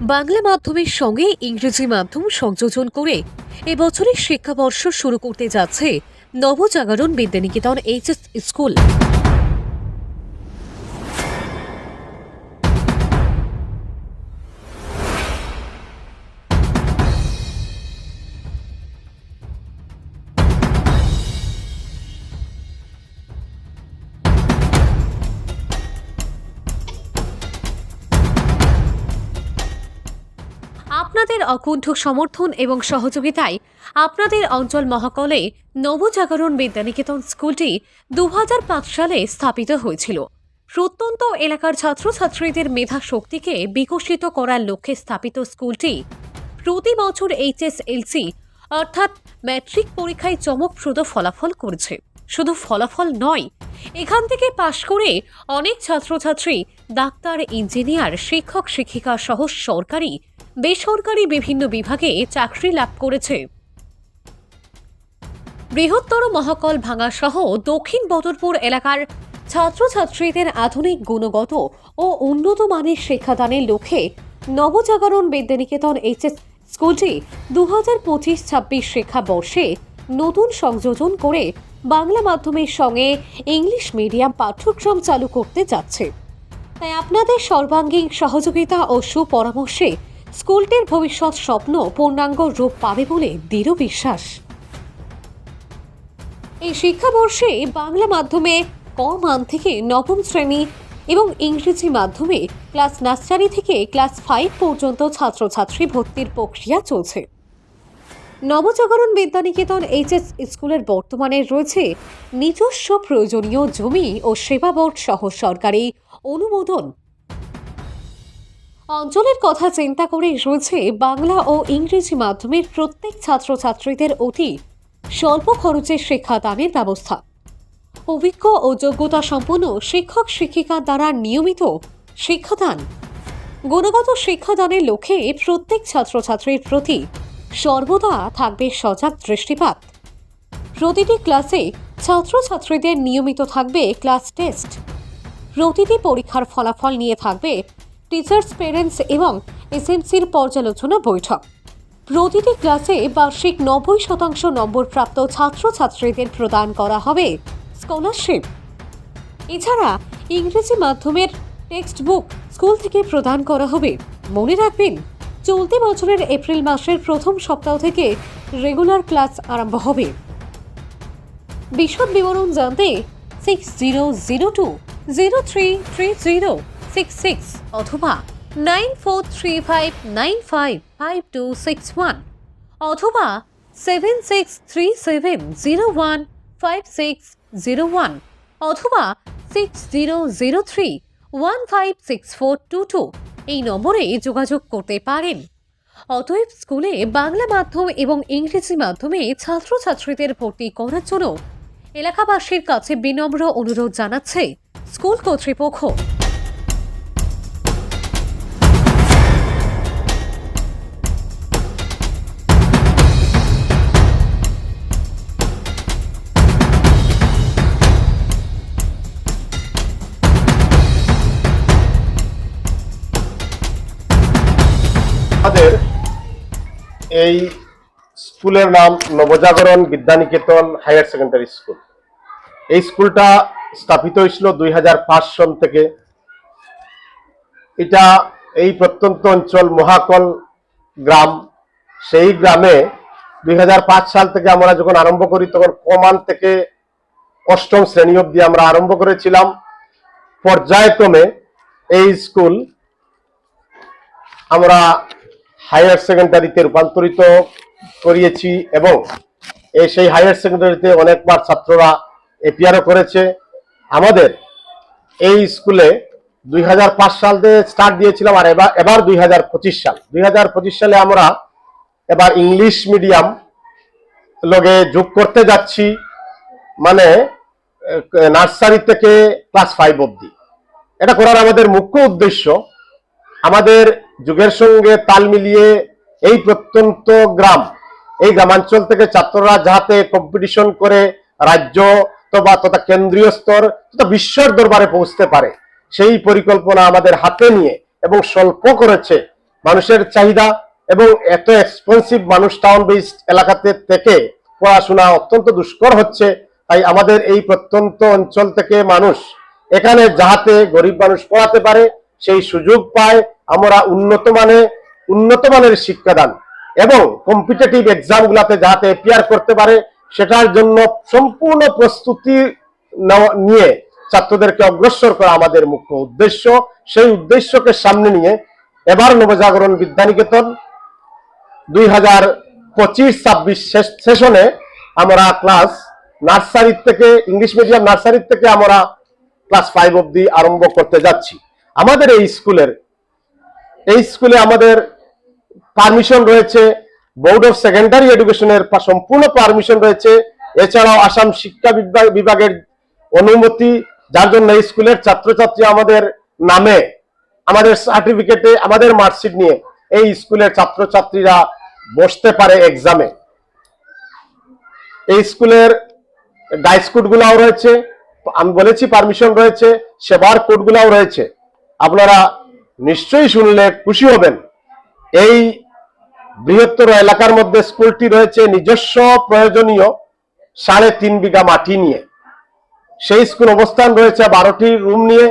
বাংলা মাধ্যমের সঙ্গে ইংরেজি মাধ্যম সংযোজন করে এবছরের শিক্ষাবর্ষ শুরু করতে যাচ্ছে নবজাগরণ বিদ্যানিকেতন এইচএস স্কুল। আপনাদের অকুণ্ঠ সমর্থন এবং সহযোগিতায় আপনাদের অঞ্চল মহাকলে নবজাগরণ বিদ্যানিকেতন স্কুলটি দু সালে স্থাপিত হয়েছিল। প্রত্যন্ত এলাকার ছাত্রছাত্রীদের মেধা শক্তিকে বিকশিত করার লক্ষ্যে স্থাপিত স্কুলটি প্রতি বছর এইচএসএলসি অর্থাৎ ম্যাট্রিক পরীক্ষায় চমকপ্রদ ফলাফল করেছে। শুধু ফলাফল নয়, এখান থেকে পাশ করে অনেক ছাত্রছাত্রী, ডাক্তার, ইঞ্জিনিয়ার, শিক্ষক, শিক্ষিকা সহ সরকারি বেসরকারি বিভিন্ন বিভাগে চাকরি লাভ করেছে। বৃহত্তর মহাকল ভাঙা সহ দক্ষিণ বদরপুর এলাকার ছাত্রছাত্রীদের আধুনিক গুণগত ও উন্নত মানের শিক্ষাদানের লক্ষ্যে নবজাগরণ বিদ্যানিকেতন এইচএস স্কুলটি দু হাজার পঁচিশ ছাব্বিশ শিক্ষাবর্ষে নতুন সংযোজন করে বাংলা মাধ্যমের সঙ্গে ইংলিশ মিডিয়াম পাঠ্যক্রম চালু করতে যাচ্ছে। তাই আপনাদের সর্বাঙ্গীন সহযোগিতা ও সুপরামর্শে স্কুলটির ভবিষ্যৎ স্বপ্ন পূর্ণাঙ্গ রূপ পাবে বলে দৃঢ় বিশ্বাস। এই শিক্ষাবর্ষে বাংলা মাধ্যমে ক মান থেকে নবম শ্রেণি এবং ইংরেজি মাধ্যমে ক্লাস নার্সারি থেকে ক্লাস ফাইভ পর্যন্ত ছাত্রছাত্রী ভর্তির প্রক্রিয়া চলছে। নবজাগরণ বিদ্যানিকেতন এইচএস স্কুলের বর্তমানে রয়েছে নিজস্ব প্রয়োজনীয় জমি ও সেবা বোর্ড সহ সরকারি অনুমোদন। অঞ্চলের কথা চিন্তা করে রয়েছে বাংলা ও ইংরেজি মাধ্যমের প্রত্যেক ছাত্রছাত্রীদের অতি স্বল্প খরচে শিক্ষাদানের ব্যবস্থা। অভিজ্ঞ ও যোগ্যতা সম্পন্ন শিক্ষক শিক্ষিকা দ্বারা নিয়মিত শিক্ষাদান। গুণগত শিক্ষাদানের লক্ষ্যে প্রত্যেক ছাত্রছাত্রীর প্রতি সর্বদা থাকবে সজাগ দৃষ্টিপাত। প্রতিটি ক্লাসে ছাত্রছাত্রীদের নিয়মিত থাকবে ক্লাস টেস্ট। প্রতিটি পরীক্ষার ফলাফল নিয়ে থাকবে টিচার্স পেরেন্টস এবং এসএমসির পর্যালোচনা বৈঠক। প্রতিটি ক্লাসে বার্ষিক নব্বই শতাংশ নম্বর প্রাপ্ত ছাত্রছাত্রীদের প্রদান করা হবে স্কলারশিপ এছাড়া ইংরেজি মাধ্যমের টেক্সট বুক স্কুল থেকে প্রদান করা হবে। মনে রাখবেন, চলতি বছরের এপ্রিল মাসের প্রথম সপ্তাহ থেকে রেগুলার ক্লাস আরম্ভ হবে। বিশদ বিবরণ জানতে six zero zero two zero three three zero six six অথবা nine four three five nine five five two six one অথবা seven six three seven zero one five six zero one অথবা six zero zero three one five six four two two এই নম্বরে যোগাযোগ করতে পারেন। অতএব স্কুলে বাংলা মাধ্যম এবং ইংরেজি মাধ্যমে ছাত্রছাত্রীদের ভর্তি করার জন্য এলাকাবাসীর কাছে বিনম্র অনুরোধ জানাচ্ছে স্কুল কর্তৃপক্ষ। এই স্কুলের নাম Nabajagaran Vidyaniketan higher secondary school. এই স্কুলটা স্থাপিত হয়েছিল দুই সন থেকে। এটা এই প্রত্যন্ত অঞ্চল মহাকল গ্রাম। সেই গ্রামে দুই হাজার পাঁচ সাল থেকে আমরা যখন আরম্ভ করি, তখন কমান থেকে অষ্টম শ্রেণি অব্দি আমরা আরম্ভ করেছিলাম। পর্যায়ক্রমে এই স্কুল আমরা হায়ার সেকেন্ডারিতে রূপান্তরিত করিয়েছি এবং এই সেই হায়ার সেকেন্ডারিতে অনেকবার ছাত্ররা এপিআরও করেছে। আমাদের এই স্কুলে দুই হাজার পাঁচ সাল থেকে স্টার্ট দিয়েছিলাম আর এবার এবার দুই হাজার পঁচিশ সাল। দুই হাজার পঁচিশ সালে আমরা এবার ইংলিশ মিডিয়াম লগে যোগ করতে যাচ্ছি মানে নার্সারি থেকে ক্লাস ফাইভ অবধি। এটা করার আমাদের মুখ্য উদ্দেশ্য। আমাদের যুগের সঙ্গে তাল মিলিয়ে এই প্রত্যন্ত গ্রাম, এই গ্রামাঞ্চল থেকে ছাত্ররা যাতে কম্পিটিশন করে রাজ্য অথবা তথা কেন্দ্রীয় স্তর তথা বিশ্বের দরবারে পৌঁছতে পারে, সেই পরিকল্পনা আমাদের হাতে নিয়ে এবং স্বল্প করেছে। মানুষের চাহিদা এবং এত এক্সপেন্সিভ মানুষ টাউন বেসড এলাকাতে থেকে পড়াশোনা অত্যন্ত দুষ্কর হচ্ছে, তাই আমাদের এই প্রত্যন্ত অঞ্চল থেকে মানুষ এখানে যাহাতে গরিব মানুষ পড়াতে পারে সেই সুযোগ পায় আমরা উন্নত মানে উন্নত মানের শিক্ষাদান। এবং কম্পিটিটিভ এক্সাম গুলাতে যাহাতে এপিয়ার করতে পারে, সেটার জন্য সম্পূর্ণ প্রস্তুতি নিয়ে ছাত্রদেরকে অগ্রসর করা আমাদের মুখ্য উদ্দেশ্য। সেই উদ্দেশ্যকে সামনে নিয়ে এবার নবজাগরণ বিদ্যানিকেতন দুই হাজার পঁচিশ ছাব্বিশ সেশনে আমরা ক্লাস নার্সারি থেকে, ইংলিশ মিডিয়াম নার্সারি থেকে আমরা ক্লাস ফাইভ অব্দি আরম্ভ করতে যাচ্ছি। আমাদের এই স্কুলের, এই স্কুলে আমাদের পারমিশন রয়েছে বোর্ড অফ সেকেন্ডারি এডুকেশনের সম্পূর্ণ পারমিশন রয়েছে। এছাড়াও আসাম শিক্ষা বিভাগ- বিভাগের অনুমতি, যার জন্য এই স্কুলের ছাত্রছাত্রী আমাদের নামে, আমাদের সার্টিফিকেটে আমাদের মার্কশিট নিয়ে এই স্কুলের ছাত্রছাত্রীরা বসতে পারে এক্সামে এই স্কুলের ডাইস কোড গুলাও রয়েছে, আমি বলেছি পারমিশন রয়েছে, সেবার কোড গুলাও রয়েছে। আপনারা নিশ্চয়ই শুনলে খুশি হবেন। এই বৃহত্তর এলাকার মধ্যে স্কুলটি রয়েছে নিজস্ব প্রয়োজনীয় সাড়ে তিন বিঘা মাটি নিয়ে। সেই স্কুল অবস্থান রয়েছে বারোটি রুম নিয়ে।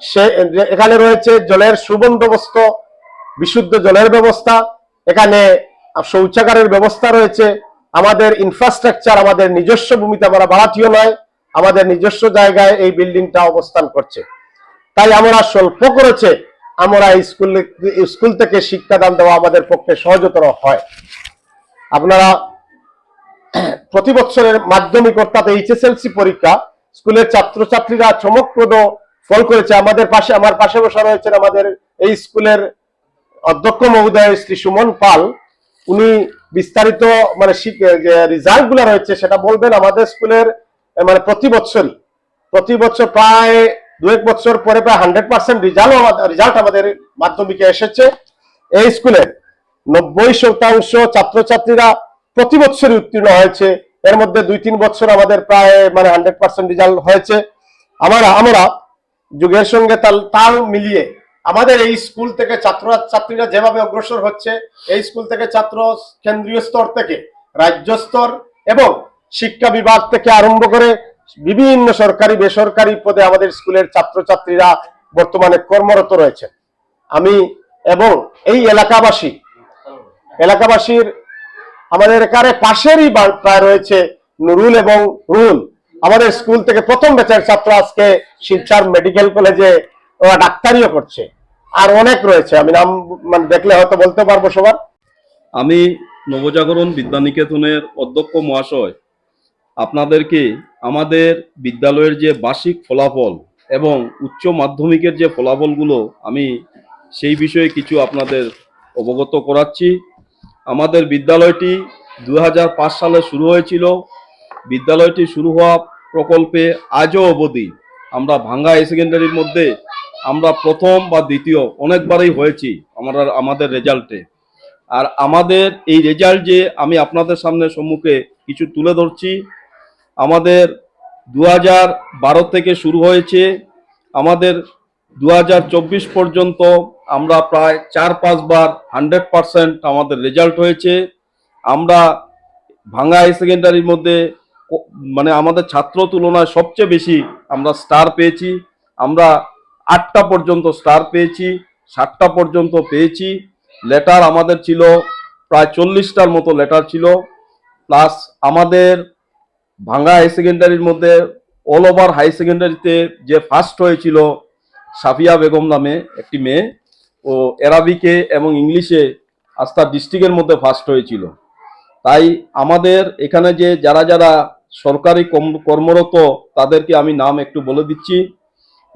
সে, এখানে রয়েছে জলের সুবন্দোবস্ত বিশুদ্ধ জলের ব্যবস্থা, এখানে শৌচাগারের ব্যবস্থা রয়েছে। আমাদের ইনফ্রাস্ট্রাকচার আমাদের নিজস্ব ভূমিতে আমরা নয়, আমাদের নিজস্ব জায়গায় এই বিল্ডিংটা অবস্থান করছে। তাই আমরা স্বল্প করেছে আমরা স্কুল স্কুল থেকে শিক্ষাদান দেওয়া আমাদের পক্ষে সহজতর হয়। আপনারা প্রতি বছরের মাধ্যমিক অর্থাৎ এইচএসএলসি পরীক্ষা স্কুলের ছাত্রছাত্রীরা চমকপ্রদ ফল করেছে। আমাদের পাশে, আমার পাশে বসা রয়েছেন আমাদের এই স্কুলের অধ্যক্ষ মহোদয় শ্রী সুমন পাল। উনি বিস্তারিত মানে রেজাল্টগুলা রয়েছে সেটা বলবেন আমাদের স্কুলের মানে প্রতি বছরই প্রতি বছর প্রায় দু এক বছর পরে প্রায় হান্ড্রেড পার্সেন্ট রেজাল্ট রেজাল্ট আমাদের মাধ্যমিকে এসেছে। এই স্কুলে নব্বই শতাংশ ছাত্রছাত্রীরা প্রতি বছরই উত্তীর্ণ হয়েছে। এর মধ্যে দুই তিন বছর আমাদের প্রায় মানে হান্ড্রেড পার্সেন্ট রেজাল্ট হয়েছে। আমরা আমরা যুগের সঙ্গে তাল তাল মিলিয়ে আমাদের এই স্কুল থেকে ছাত্র ছাত্রীরা যেভাবে অগ্রসর হচ্ছে, এই স্কুল থেকে ছাত্র কেন্দ্রীয় স্তর থেকে রাজ্য স্তর এবং শিক্ষা বিভাগ থেকে আরম্ভ করে বিভিন্ন সরকারি, বেসরকারি পদে আমাদের স্কুলের ছাত্রছাত্রীরা বর্তমানে কর্মরত রয়েছে আমি এবং এই এলাকাবাসী, এলাকাবাসীর আমাদের এখানে পাশেরই প্রায় রয়েছে নুরুল এবং রুল আমাদের স্কুল থেকে প্রথম ব্যাচের ছাত্র আজকে শিলচর মেডিকেল কলেজে ওরা ডাক্তারিও করছে। আর অনেক রয়েছে, আমি নাম মানে দেখলে হয়তো বলতে পারব সবার। আমি নবজাগরণ বিদ্যানিকেতনের অধ্যক্ষ মহাশয় আপনাদেরকে আমাদের বিদ্যালয়ের যে বার্ষিক ফলাফল এবং উচ্চ মাধ্যমিকের যে ফলাফলগুলো আমি সেই বিষয়ে কিছু আপনাদের অবগত করাচ্ছি। আমাদের বিদ্যালয়টি দু হাজার পাঁচ সালে শুরু হয়েছিল। বিদ্যালয়টি শুরু হওয়া প্রকল্পে আজও অবধি আমরা ভাঙ্গা হাই সেকেন্ডারির মধ্যে আমরা প্রথম বা দ্বিতীয় অনেকবারই হয়েছি আমরা আমাদের রেজাল্টে। আর আমাদের এই রেজাল্ট যে আমি আপনাদের সামনে সম্মুখে কিছু তুলে ধরছি আমাদের দু বারো থেকে শুরু হয়েছে। আমাদের দু পর্যন্ত আমরা প্রায় চার পাঁচবার হান্ড্রেড পারসেন্ট আমাদের রেজাল্ট হয়েছে। আমরা ভাঙ্গা হাই সেকেন্ডারির মধ্যে মানে আমাদের ছাত্র তুলনায় সবচেয়ে বেশি আমরা স্টার পেয়েছি। আমরা আটটা পর্যন্ত স্টার পেয়েছি ষাটটা পর্যন্ত পেয়েছি। লেটার আমাদের ছিল প্রায় চল্লিশটার মতো লেটার ছিল। প্লাস আমাদের ভাঙ্গা হাই সেকেন্ডারির মধ্যে অল ওভার হাই সেকেন্ডারিতে যে ফার্স্ট হয়েছিল সাফিয়া বেগম নামে একটি মেয়ে ও অ্যারাবিকে এবং ইংলিশে আস্থা ডিস্ট্রিক্টের মধ্যে ফার্স্ট হয়েছিল। তাই আমাদের এখানে যে যারা যারা সরকারি কর্ম- কর্মরত তাদেরকে আমি নাম একটু বলে দিচ্ছি।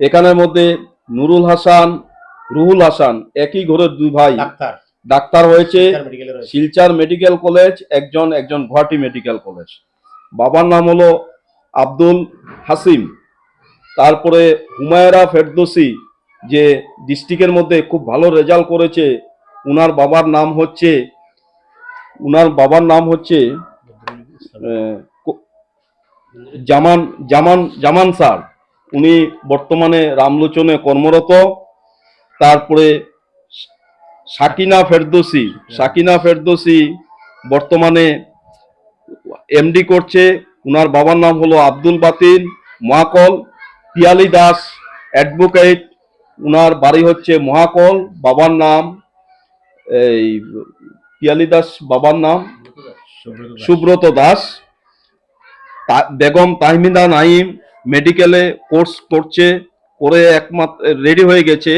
এখানের মধ্যে নুরুল হাসান রুহুল হাসান একই ঘরের দুই ভাই। ডাক্তার। ডাক্তার হয়েছে শিলচার মেডিকেল কলেজ একজন একজন গুয়াহাটি মেডিকেল কলেজ বাবার নাম হলো আব্দুল হাসিম। তারপরে হুমায়রা ফেরদোসি যে ডিস্ট্রিক্টের মধ্যে খুব ভালো রেজাল্ট করেছে, উনার বাবার নাম হচ্ছে, উনার বাবার নাম হচ্ছে জামান জামান জামান স্যার। উনি বর্তমানে রামলোচনে কর্মরত। তারপরে সাকিনা ফেরদোসি সাকিনা ফেরদোসি বর্তমানে এমডি করছে, উনার বাবার নাম হলো আব্দুল বাতিন মহাকল, পিয়ালি দাস অ্যাডভোকেট উনার বাড়ি হচ্ছে মহাকল, বাবার নাম, এই পিয়ালি দাস বাবার নাম, সুব্রত দাস বেগম তাহমিদা নাইম মেডিকেলে কোর্স করছে, করে একমাত্র রেডি হয়ে গেছে,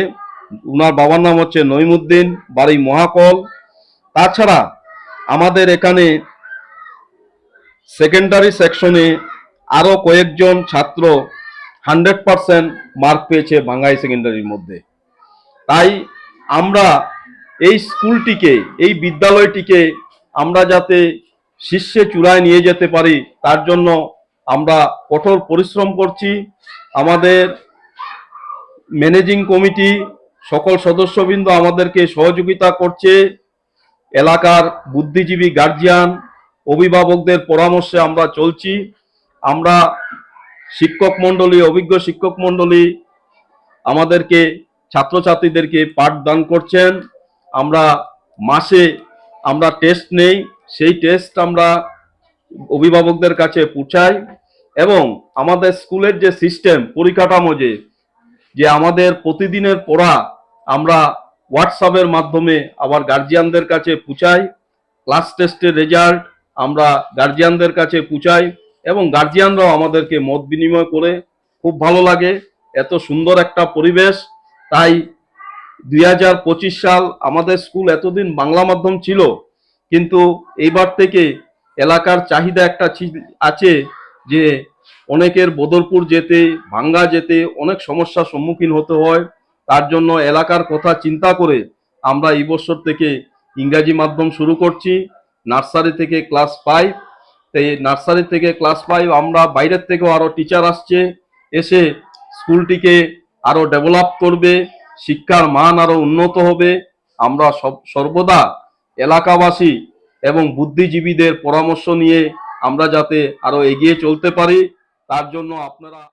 উনার বাবার নাম হচ্ছে নইমুদ্দিন বাড়ি মহাকল। তাছাড়া আমাদের এখানে সেকেন্ডারি সেকশনে আরও কয়েকজন ছাত্র হান্ড্রেড পার্সেন্ট মার্ক পেয়েছে বাঙ্গাই সেকেন্ডারির মধ্যে। তাই আমরা এই স্কুলটিকে, এই বিদ্যালয়টিকে আমরা যাতে শীর্ষে চূড়ায় নিয়ে যেতে পারি, তার জন্য আমরা কঠোর পরিশ্রম করছি। আমাদের ম্যানেজিং কমিটি সকল সদস্যবৃন্দ আমাদেরকে সহযোগিতা করছে। এলাকার বুদ্ধিজীবী গার্জিয়ান অভিভাবকদের পরামর্শে আমরা চলছি। আমরা শিক্ষক মণ্ডলী, অভিজ্ঞ শিক্ষক মণ্ডলী আমাদেরকে, ছাত্রছাত্রীদেরকে পাঠদান করছেন। আমরা মাসে আমরা টেস্ট নেই, সেই টেস্ট আমরা অভিভাবকদের কাছে পৌঁছাই এবং আমাদের স্কুলের যে সিস্টেম পরিকাঠামো যে যে আমাদের প্রতিদিনের পড়া আমরা হোয়াটসঅ্যাপের মাধ্যমে আবার গার্জিয়ানদের কাছে পৌঁছাই। ক্লাস টেস্টের রেজাল্ট আমরা গার্জিয়ানদের কাছে পৌঁছাই এবং গার্জিয়ানরাও আমাদেরকে মত বিনিময় করে খুব ভালো লাগে, এত সুন্দর একটা পরিবেশ। তাই দুই হাজার পঁচিশ সাল আমাদের স্কুল এতদিন বাংলা মাধ্যম ছিল, কিন্তু এইবার থেকে এলাকার চাহিদা একটা আছে যে অনেকের বদরপুর যেতে, ভাঙ্গা যেতে অনেক সমস্যার সম্মুখীন হতে হয়। তার জন্য এলাকার কথা চিন্তা করে আমরা এই বছর থেকে ইংরাজি মাধ্যম শুরু করছি। নার্সারি থেকে ক্লাস ফাইভ এই নার্সারি থেকে ক্লাস ফাইভ আমরা বাইরের থেকেও আরও টিচার আসছে, এসে স্কুলটিকে আরও ডেভেলপ করবে, শিক্ষার মান আরও উন্নত হবে। আমরা সব, সর্বদা এলাকাবাসী এবং বুদ্ধিজীবীদের পরামর্শ নিয়ে আমরা যাতে আরও এগিয়ে চলতে পারি, তার জন্য আপনারা